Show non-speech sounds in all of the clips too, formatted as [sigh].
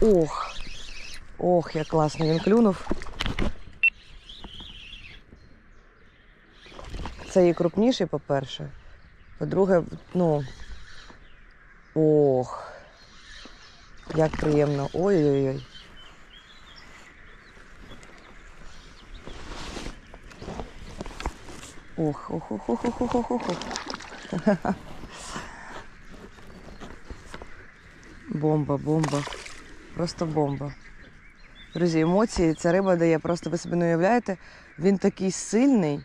Ох. Ох, як класно він клюнув. Це і крупніший, по-перше. По-друге, ну. Ох. Як приємно. Ой-ой-ой. Ох, ох, ох, ох, ох, ох, ох, ох. [laughs] Бомба, бомба. Просто бомба. Друзі, емоції ця риба дає, просто ви собі не уявляєте, він такий сильний.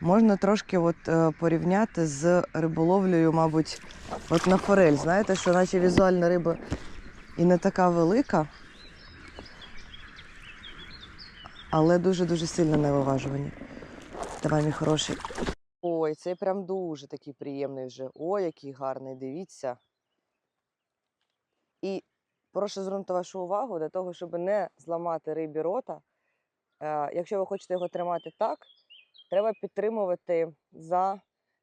Можна трошки от, е, порівняти з риболовлею, мабуть, от на форель. Знаєте, що наче візуальна риба і не така велика, але дуже-дуже сильно на виважуванні. Давай, мій хороший. Ой, цей прям дуже такий приємний вже. Ой, який гарний, дивіться. І прошу звернути вашу увагу для того, щоб не зламати рибі рота. Е, якщо ви хочете його тримати так, треба підтримувати за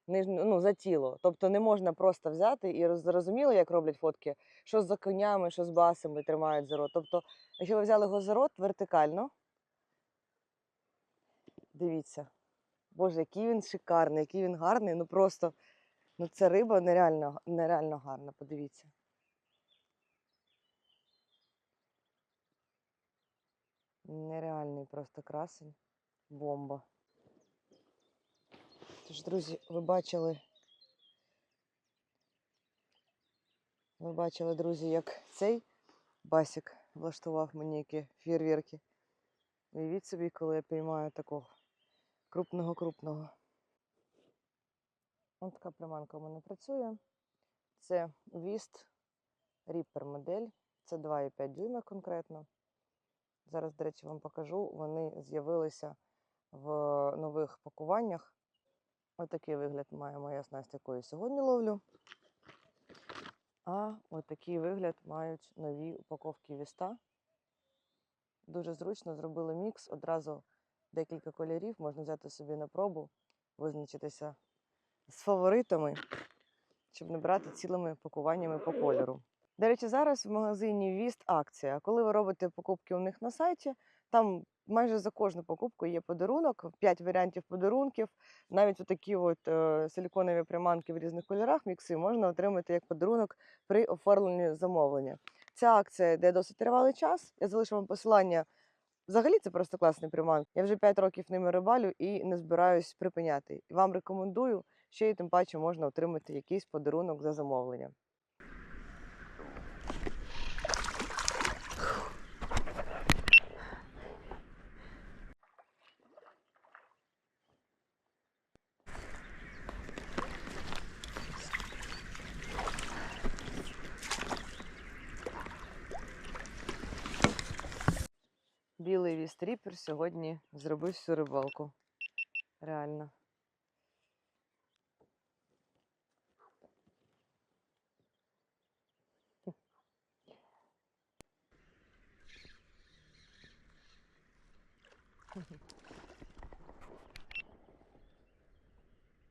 ну, за тіло. Тобто не можна просто взяти і зрозуміло, як роблять фотки, що з конями, що з басами тримають за рот. Тобто, якщо ви взяли його за рот вертикально, дивіться. Боже, який він шикарний, який він гарний. Ну просто ну ця риба нереально, нереально гарна, подивіться. Нереальний просто красень. Бомба. Тож, друзі, ви бачили. Ви бачили, друзі, як цей басік влаштував мені які фєрверки. Уявіть собі, коли я піймаю такого крупного-крупного. Ось така приманка у мене працює. Це Віст Reaper модель. Це 2,5 дюйма конкретно. Зараз, до речі, вам покажу. Вони з'явилися в нових пакуваннях. Отакий вигляд має моя снасть, яку я сьогодні ловлю. А отакий вигляд мають нові упаковки віста. Дуже зручно зробили мікс. Одразу декілька кольорів можна взяти собі на пробу, визначитися з фаворитами, щоб не брати цілими пакуваннями по кольору. До речі, зараз в магазині Віст акція. Коли ви робите покупки у них на сайті, там майже за кожну покупку є подарунок, 5 варіантів подарунків. Навіть такі от е, силіконові приманки в різних кольорах, мікси можна отримати як подарунок при оформленні замовлення. Ця акція йде досить тривалий час. Я залишу вам посилання. Взагалі це просто класний приманка. Я вже 5 років ними рибалю і не збираюсь припиняти. Вам рекомендую, ще й тим паче можна отримати якийсь подарунок за замовлення. Білий вістріпер сьогодні зробив всю рибалку. Реально. [laughs]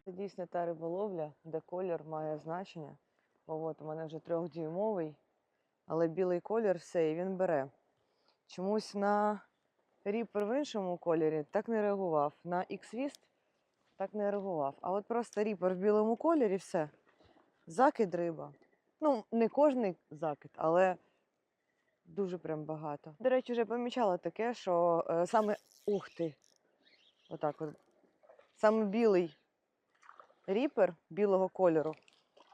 Це дійсно та риболовля, де колір має значення. Бо от у мене вже трьохдюймовий, але білий колір все, і він бере. Чомусь на ріпер в іншому кольорі так не реагував. На X-Wist так не реагував. А от просто ріпер в білому кольорі все. Закид риба. Ну, не кожний закид, але дуже прям багато. До речі, вже помічала таке, що е, саме ух ти. Отак от. Саме білий ріпер білого кольору.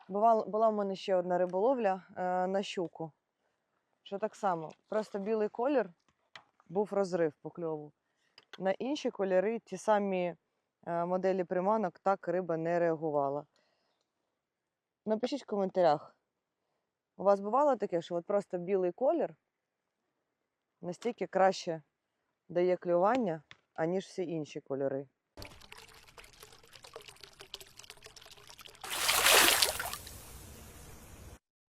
Бувала, була в мене ще одна риболовля е, на щуку. Що так само, просто білий колір був розрив по кльову. На інші кольори, ті самі е, моделі приманок, так риба не реагувала. Напишіть в коментарях. У вас бувало таке, що от просто білий колір настільки краще дає клювання, аніж всі інші кольори.